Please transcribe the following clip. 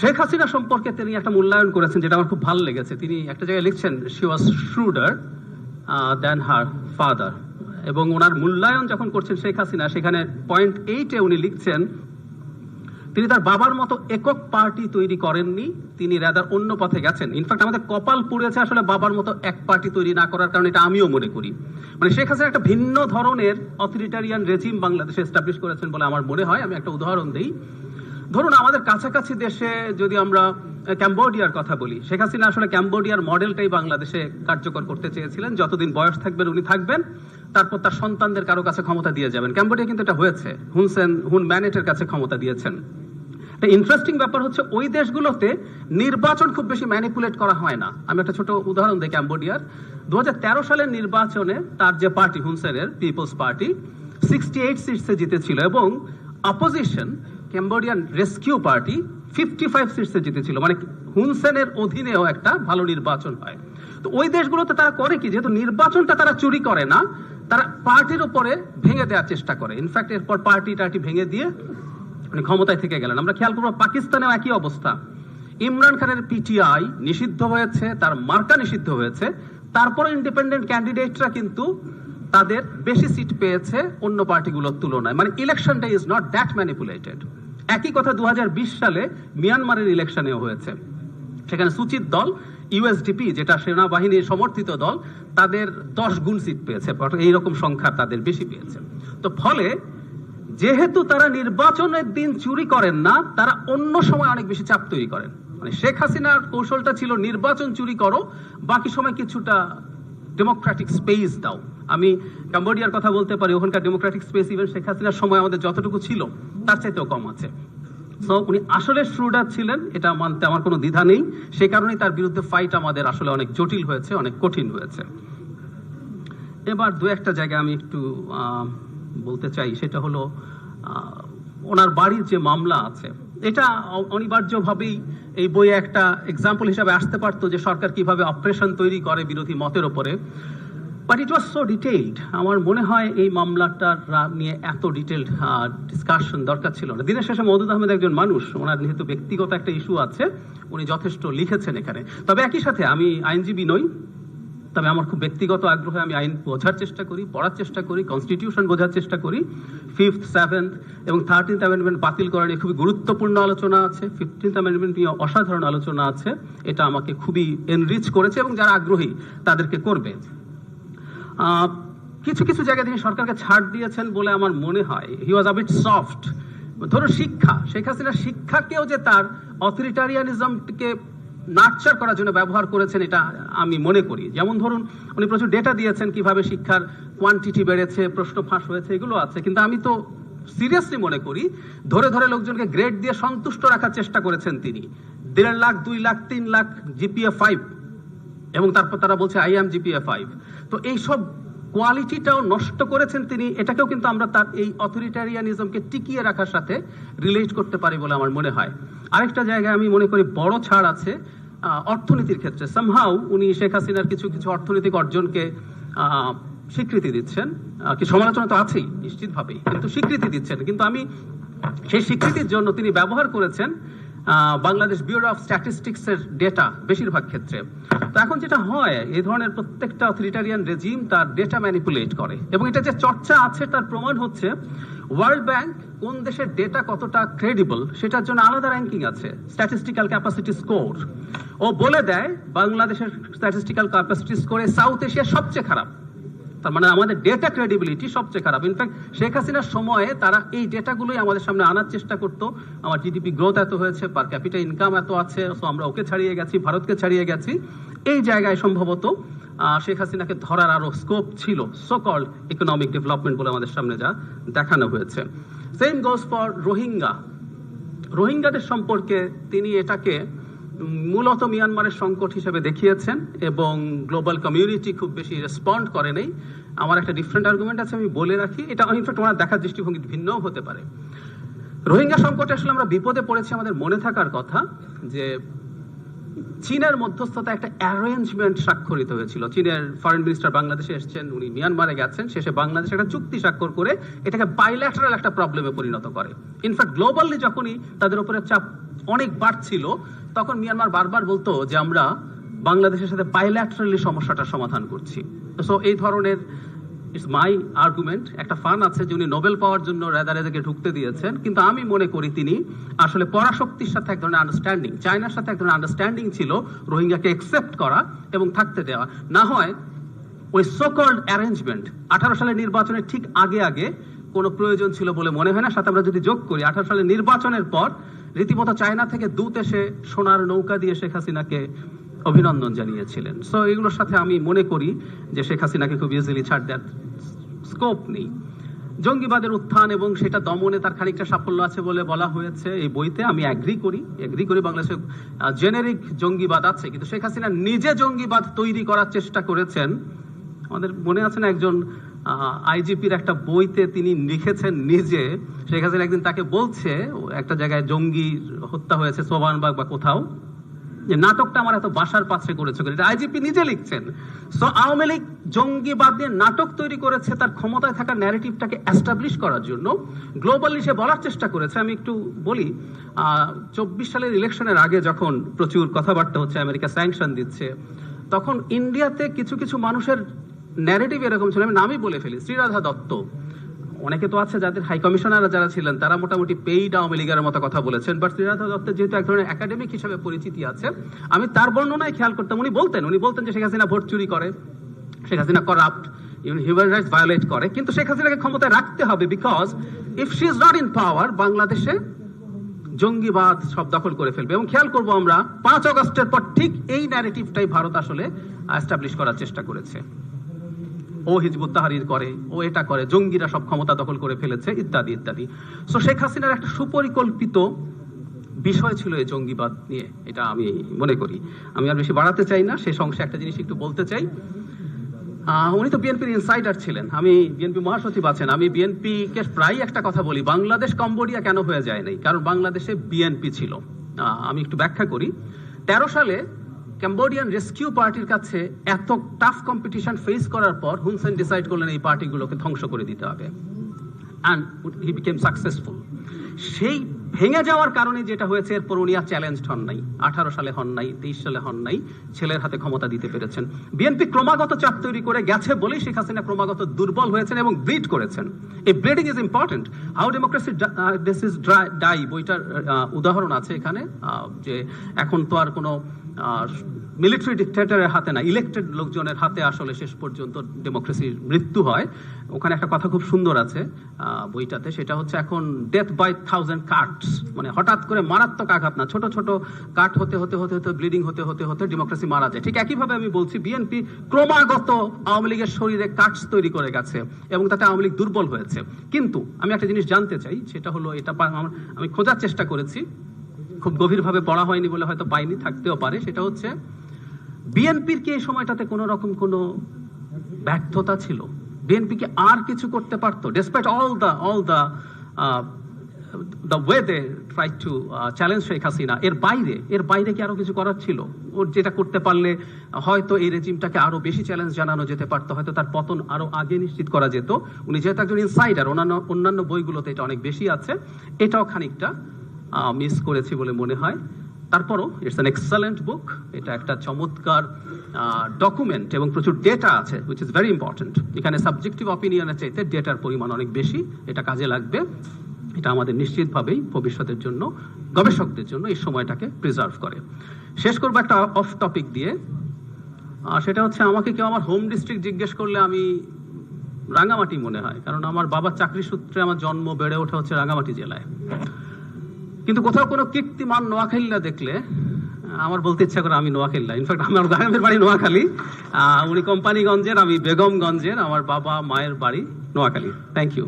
শেখ হাসিনা সম্পর্কে তিনি একটা মূল্যায়ন করেছেন যেটা আমার খুব ভালো লেগেছে। তিনি একটা জায়গায় লিখছেন she was শ্রুডার then her father এবং ওনার মূল্যায়ন যখন করছেন শেখ হাসিনা, সেখানে পয়েন্ট এইটে উনি লিখছেন, তিনি তার বাবার মতো একক পার্টি তৈরি করেননি, তিনি রাদার অন্য পথে গেছেন। ইনফ্যাক্ট আমাদের কপাল পুড়েছে আসলে বাবার মতো এক পার্টি তৈরি না করার কারণে এটা আমিও মনে করি। মানে শেখ হাসিনা একটা ভিন্ন ধরনের অথরিটারিয়ান রেজিম বাংলাদেশে এস্টাবলিশ করেছেন বলে আমার মনে হয়। আমি একটা উদাহরণ দিই। ধরুন, আমাদের কাছাকাছি দেশে যদি আমরা ক্যাম্বোডিয়ার কথা বলি, শেখ হাসিনা আসলে ক্যাম্বোডিয়ার মডেলটাই বাংলাদেশে কার্যকর করতে চেয়েছিলেন। যতদিন বয়স থাকবেন উনি থাকবেন, তারপর তার সন্তানদের কারও কাছে ক্ষমতা দিয়ে যাবেন। ক্যাম্বোডিয়া কিন্তু এটা হয়েছে। হুনসেন হুন ম্যানেটের কাছে ক্ষমতা দিয়েছেন। ইন্টারেস্টিং ব্যাপার হচ্ছে, ওই দেশগুলোতে নির্বাচন খুব বেশি ম্যানিপুলেট করা হয় না। আমি একটা ছোট উদাহরণ দিই ক্যাম্বোডিয়ার দু হাজার তেরো সালের নির্বাচনে তার যে পার্টি হুনসেনের পিপলস পার্টি সিক্সটি এইট সিটসে জিতেছিল এবং opposition Cambodian rescue party fifty five সিটসে জিতেছিল। মানে হুনসেনের অধীনেও একটা ভালো নির্বাচন হয়। তো ওই দেশগুলোতে তারা করে কি? যেহেতু নির্বাচনটা তারা চুরি করে না, তারা পার্টির উপরে ভেঙে দেওয়ার চেষ্টা করে। ইনফ্যাক্ট এরপর পার্টি টার্টি ভেঙে দিয়ে উনি ক্ষমতায় থেকে গেলেন। আমরা খেয়াল করব পাকিস্তানেও একই অবস্থা। ইমরান খানের পিটিআই নিষিদ্ধ হয়েছে, তার মার্কা নিষিদ্ধ হয়েছে। তারপরে ইন্ডিপেন্ডেন্ট ক্যান্ডিডেটরা কিন্তু তাদের বেশি সিট পেয়েছে অন্য পার্টিগুলোর তুলনায়। মানে ইলেকশনটা ইজ নট দ্যাট ম্যানিপুলেটেড একই কথা দু হাজার বিশ সালে মিয়ানমারের ইলেকশনেও হয়েছে। সেখানে সুচিত দল ইউএসডিপি যেটা সেনাবাহিনীর সমর্থিত দল, তাদের দশ গুণ সিট পেয়েছে এইরকম সংখ্যা তাদের বেশি পেয়েছে। তো ফলে যেহেতু তারা নির্বাচনের দিন চুরি করেন না, তারা অন্য সময় অনেক বেশি চাপ তৈরি করেন। মানে শেখ হাসিনার কৌশলটা ছিল, নির্বাচন চুরি করো, বাকি সময় কিছুটা ডেমোক্রেটিক স্পেস দাও। আমি কাম্বোডিয়ার কথা বলতে পারি, ওখানকার ডেমোক্রেটিক স্পেস ইভেন শেখ হাসিনার সময় আমাদের যতটুকু ছিল, তার চাইতেও কম আছে। সো উনি আসলে শ্রুডার ছিলেন, এটা মানতে আমার কোনো দ্বিধা নেই। সে কারণেই তার বিরুদ্ধে ফাইট আমাদের আসলে অনেক জটিল হয়েছে, অনেক কঠিন হয়েছে। এবার দু একটা জায়গায় আমি একটু বলতে চাই, সেটা হলো ওনার বাড়ির যে মামলা আছে, এটা অনিবার্যভাবেই এই বইয়ে একটা এক্সাম্পল হিসাবে আসতে পারতো যে সরকার কীভাবে অপারেশন তৈরি করে বিরোধী মতের ওপরে but it was so detailed আমার মনে হয় এই মামলাটার নিয়ে এত ডিটেলড ডিসকাশন দরকার ছিল না। দিনের শেষে মদুদ আহমেদ একজন মানুষ, ওনার যেহেতু ব্যক্তিগত একটা ইস্যু আছে, উনি যথেষ্ট লিখেছেন এখানে। তবে একই সাথে আমি আইনজীবী নই, তবে আমার খুব ব্যক্তিগত আগ্রহে আমি আইন বোঝার চেষ্টা করি, পড়ার চেষ্টা করি কনস্টিটিউশন বোঝার চেষ্টা করি। ফিফথ সেভেন্থ এবং থার্টিন্থ অ্যামেন্ডমেন্ট বাতিল করা নিয়ে খুবই গুরুত্বপূর্ণ আলোচনা আছে। ফিফটিন্থ অ্যামেন্ডমেন্ট নিয়ে অসাধারণ আলোচনা আছে। এটা আমাকে খুবই এনরিচ করেছে এবং যারা আগ্রহী তাদেরকে করবে। কিছু কিছু জায়গায় তিনি সরকারকে ছাড় দিয়েছেন বলে আমার মনে হয়। হি ওয়াজ আবিট সফট ধরো শিক্ষা। শেখ হাসিনা শিক্ষাকেও যে তার অথরিটারিয়ানিজমকে নার্চার করার জন্য ব্যবহার করেছেন, এটা আমি মনে করি। যেমন ধরুন, উনি প্রচুর ডেটা দিয়েছেন কীভাবে শিক্ষার কোয়ান্টিটি বেড়েছে, প্রশ্ন ফাঁস হয়েছে, এগুলো আছে। কিন্তু আমি তো সিরিয়াসলি মনে করি, ধরে ধরে লোকজনকে গ্রেড দিয়ে সন্তুষ্ট রাখার চেষ্টা করেছেন তিনি। দেড় লাখ, দুই লাখ, তিন লাখ জিপিএ ফাইভ এবং তারপর তারা বলছে আই এম জিপিএ ফাইভ তো এইসব কোয়ালিটিটাও নষ্ট করেছেন তিনি, এটাকেও কিন্তু আমরা তার এই অথরিটারিয়ানিজমকে টিকিয়ে রাখার সাথে রিলেট করতে পারি বলে আমার মনে হয়। আরেকটা জায়গায় আমি মনে করি বড় ছাড় আছে অর্থনীতির ক্ষেত্রে। সামহাউ উনি শেখ হাসিনার কিছু কিছু অর্থনৈতিক অর্জনকে স্বীকৃতি দিচ্ছেন কি সমালোচনা তো আছেই, নিশ্চিতভাবেই, কিন্তু স্বীকৃতি দিচ্ছেন। কিন্তু আমি সেই স্বীকৃতির জন্য তিনি ব্যবহার করেছেন বাংলাদেশ ব্যুরো অফ স্ট্যাটিস্টিক্সের ডেটা বেশিরভাগ ক্ষেত্রে। তো এখন যেটা হয়, এই ধরনের প্রত্যেকটা অথরিটারিয়ান রেজিম তার ডেটা ম্যানিপুলেট করে। এবং এটা যে চর্চা আছে, তার প্রমাণ হচ্ছে ওয়ার্ল্ড ব্যাংক কোন দেশের ডেটা কতটা ক্রেডিবল সেটার জন্য আলাদা র্যাঙ্কিং আছে স্ট্যাটিস্টিক্যাল ক্যাপাসিটি স্কোর ও বলে দেয়, বাংলাদেশের স্ট্যাটিস্টিক্যাল ক্যাপাসিটি স্কোরে সাউথ এশিয়া সবচেয়ে খারাপ। তার মানে আমাদের ডেটা ক্রেডিবিলিটি সবচেয়ে খারাপ। ইনফ্যাক্ট শেখ হাসিনার সময়ে তারা এই ডেটাগুলোই আমাদের সামনে আনার চেষ্টা করতো। আমার জিডিপি গ্রোথ এত হয়েছে পার ক্যাপিটা ইনকাম এত আছে সো আমরা ওকে ছাড়িয়ে গেছি, ভারতকে ছাড়িয়ে গেছি। এই জায়গায় সম্ভবত শেখ হাসিনাকে ধরার আরও স্কোপ ছিল সো কল্ড ইকোনমিক ডেভেলপমেন্ট বলে আমাদের সামনে যা দেখানো হয়েছে। সেম গোস ফর রোহিঙ্গা রোহিঙ্গাদের সম্পর্কে তিনি এটাকে মূলত মিয়ানমারের সংকট হিসেবে দেখিয়েছেন এবং গ্লোবাল কমিউনিটি খুব বেশি রেসপন্ড করে নেই। আমার একটা ডিফারেন্ট আর্গুমেন্ট আছে, আমি বলে রাখি। এটা ইনফ্যাক্ট ওনার দেখার দৃষ্টিভঙ্গি ভিন্নও হতে পারে। রোহিঙ্গা সংকটে আসলে আমরা বিপদে পড়েছি আমাদের মনে থাকার কথা যে চীনের মধ্যস্থতা একটা অ্যারেঞ্জমেন্ট স্বাক্ষরিত হয়েছিল। চীনের ফরেন মিনিস্টার বাংলাদেশে এসেছেন, উনি মিয়ানমারে গেছেন। শেষে বাংলাদেশ একটা চুক্তি স্বাক্ষর করে এটাকে বাইল্যাটারাল একটা প্রবলেমে পরিণত করে। ইনফ্যাক্ট গ্লোবালি যখনই তাদের উপরে চাপ অনেক বাড়ছিল তখন মিয়ানমার বারবার বলতো যে আমরা বাংলাদেশের সাথে বাইল্যাটারালি সমস্যাটা সমাধান করছি। সো এই ধরনের ইটস মাই আর্গুমেন্ট একটা ফান আছে যে উনি নোবেল পাওয়ার জন্য রেদারেদাকে ঢুকতে দিয়েছেন, কিন্তু আমি মনে করি তিনি আসলে পরাশক্তির সাথে এক ধরনের আন্ডারস্ট্যান্ডিং চায়নার সাথে এক ধরনের আন্ডারস্ট্যান্ডিং ছিল রোহিঙ্গাকে একসেপ্ট করা এবং থাকতে দেওয়া। না হয় ওই সোকল্ড অ্যারেঞ্জমেন্ট আঠারো সালের নির্বাচনের ঠিক আগে আগে কোনো প্রয়োজন ছিল বলে মনে হয় না। সাথে আমরা যদি যোগ করি, আঠারো সালের নির্বাচনের পর রীতিমতো চায়না থেকে দূত এসে সোনার নৌকা দিয়ে শেখ হাসিনাকে অভিনন্দন জানিয়েছিলেন। সো এগুলোর সাথে আমি মনে করি যে শেখ হাসিনাকে খুব ইজিলি ছাড় দেওয়ার স্কোপ নেই। জঙ্গিবাদের উত্থান এবং সেটা দমনে তার খানিকটা সাফল্য আছে বলে বলা হয়েছে এই বইতে। আমি অ্যাগ্রি করি অ্যাগ্রি করি বাংলাদেশে জেনেরিক জঙ্গিবাদ আছে। কিন্তু শেখ হাসিনা নিজে জঙ্গিবাদ তৈরি করার চেষ্টা করেছেন। আমাদের মনে আছে না একজন আইজিপির একটা বইতে তিনি লিখেছেন নিজে। শেখ হাসিনা একদিন তাকে বলছে একটা জায়গায় জঙ্গি হত্যা হয়েছে সোবানবাগ বা কোথাও। যে নাটকটা আমার এত বাসার পাশে করেছে এটা আইজিপি নিজে লিখছেন। সো আওয়ামী লীগ জঙ্গিবাদ নিয়ে নাটক তৈরি করেছে, তার ক্ষমতায় থাকা ন্যারেটিভটাকে অ্যাস্টাবলিশ করার জন্য। গ্লোবালি সে বলার চেষ্টা করেছে, আমি একটু বলি। চব্বিশ সালের ইলেকশনের আগে যখন প্রচুর কথাবার্তা হচ্ছে, আমেরিকা স্যাংশন দিচ্ছে, তখন ইন্ডিয়াতে কিছু কিছু মানুষের ন্যারেটিভ এরকম ছিল, আমি নামই বলে ফেলি, শ্রীরাধা দত্ত। অনেকে তো আছে যাদের হাই কমিশনাররা যারা ছিলেন, তারা মোটামুটি পেইড আওয়ামী লীগের মতো কথা বলেছেন বাট শ্রীরাধা দত্তের যেহেতু এক ধরনের একাডেমিক হিসেবে পরিচিতি আছে, আমি তার বর্ণনায় খেয়াল করতাম, উনি বলতেন উনি বলতেন যে শেখ হাসিনা ভোট চুরি করে, Sheikh Hasina corrupt even human rights violate করে, কিন্তু শেখ হাসিনাকে ক্ষমতায় রাখতে হবে because if she is not in power বাংলাদেশে জঙ্গিবাদ সব দখল করে ফেলবে। এবং খেয়াল করব আমরা, পাঁচ অগস্টের পর ঠিক এই ন্যারেটিভটাই ভারত আসলে এস্টাবলিশ করার চেষ্টা করেছে। ও হিজবুত তাহারির করে, ও এটা করে, জঙ্গিরা সব ক্ষমতা দখল করে ফেলেছে, ইত্যাদি ইত্যাদি। সো শেখ হাসিনার একটা সুপরিকল্পিত বিষয় ছিল এই জঙ্গিবাদ নিয়ে, এটা আমি মনে করি। আমি আর বেশি বাড়াতে চাই না, শেষ অংশে একটা জিনিস একটু বলতে চাই। উনি তো বিএনপির ইনসাইডার ছিলেন। আমি বিএনপি মহাসচিব আছেন, আমি বিএনপি কে প্রায় একটা কথা বলি, বাংলাদেশ কম্বোডিয়া কেন হয়ে যায় নাই? কারণ বাংলাদেশে বিএনপি ছিল। আমি একটু ব্যাখ্যা করি। তেরো সালে ক্যাম্বোডিয়ান রেস্কিউ পার্টির কাছে এত টাফ কম্পিটিশন ফেস করার পর হুনসেন ডিসাইড করলেন এই পার্টিগুলোকে ধ্বংস করে দিতে হবে। অ্যান্ড হি বিকেম সাকসেসফুল সেই ভেঙে যাওয়ার কারণে যেটা হয়েছে এরপর উনি আর চ্যালেঞ্জ হন নাই। আঠারো সালে হন নাই তেইশ সালে হন নাই ছেলের হাতে ক্ষমতা দিতে পেরেছেন। বিএনপি ক্রমাগত চাপ তৈরি করে গেছে বলেই শেখ হাসিনা ক্রমাগত দুর্বল হয়েছেন এবং ব্লিড করেছেন। এই bleeding is important how democracy this is die বইটার আহ, উদাহরণ আছে এখানে যে এখন তো আর কোনো মিলিটারি ডিক্টেটরের হাতে না ইলেক্টেড লোকজনের হাতে আসলে শেষ পর্যন্ত ডেমোক্রেসির মৃত্যু হয়। ওখানে একটা কথা খুব সুন্দর আছে বইটাতে, সেটা হচ্ছে এখন ডেথ বাই থাউজেন্ড কাটস মানে হঠাৎ করে মারাত্মক আঘাত না, ছোট ছোট কাট হতে হতে হতে হতে ব্লিডিং হতে হতে হতে ডেমোক্রেসি মারা যায়। ঠিক একইভাবে আমি বলছি বিএনপি ক্রমাগত আওয়ামী লীগের শরীরে কাটস তৈরি করে গেছে এবং তাতে আওয়ামী লীগ দুর্বল হয়েছে। কিন্তু আমি একটা জিনিস জানতে চাই, সেটা হলো এটা আমি খোঁজার চেষ্টা করেছি। খুব গভীরভাবে পড়া হয়নি বলে হয়তো পাইনি, থাকতেও পারে। সেটা হচ্ছে, বিএনপির কি এই সময়টাতে কোনো রকম কোনো ব্যর্থতা ছিল? বিএনপি কি আর কিছু করতে পারতো? Despite all the all the the way they try to challenge Sheikh Hasina এর বাইরে এর বাইরে কি আরও কিছু করার ছিল? ওর যেটা করতে পারলে হয়তো এই রেজিমটাকে আরও বেশি চ্যালেঞ্জ জানানো যেতে পারতো, হয়তো তার পতন আরও আগে নিশ্চিত করা যেত। উনি যেহেতু একজন ইনসাইডার অন্যান্য অন্যান্য বইগুলোতে এটা অনেক বেশি আছে। এটাও খানিকটা মিস করেছি বলে মনে হয়। তারপরও ইটস অ্যান এক্সেলেন্ট বুক এটা একটা চমৎকার ডকুমেন্ট এবং প্রচুর ডেটা আছে উইচ ইজ ভেরি ইম্পর্টেন্ট এখানে সাবজেক্টিভ অপিনিয়নের চাইতে ডেটার পরিমাণ অনেক বেশি এটা কাজে লাগবে। এটা আমাদের নিশ্চিতভাবেই ভবিষ্যতের জন্য গবেষকদের জন্য এই সময়টাকে প্রিজার্ভ করে। শেষ করব একটা অফ টপিক দিয়ে। আহ, সেটা হচ্ছে আমাকে কেউ আমার হোম ডিস্ট্রিক্ট জিজ্ঞেস করলে আমি রাঙামাটি মনে হয় কারণ আমার বাবার চাকরি সূত্রে আমার জন্ম বেড়ে ওঠা হচ্ছে রাঙামাটি জেলায়। কিন্তু কোথাও কোনো কীর্তিমান নোয়াখালীরা দেখলে আমার বলতে ইচ্ছা করে আমি নোয়াখালীলা ইনফ্যাক্ট আমার গ্রামের বাড়ি নোয়াখালী। উনি কোম্পানিগঞ্জের, আমি বেগমগঞ্জের, আমার বাবা, মায়ের বাড়ি নোয়াখালী। Thank you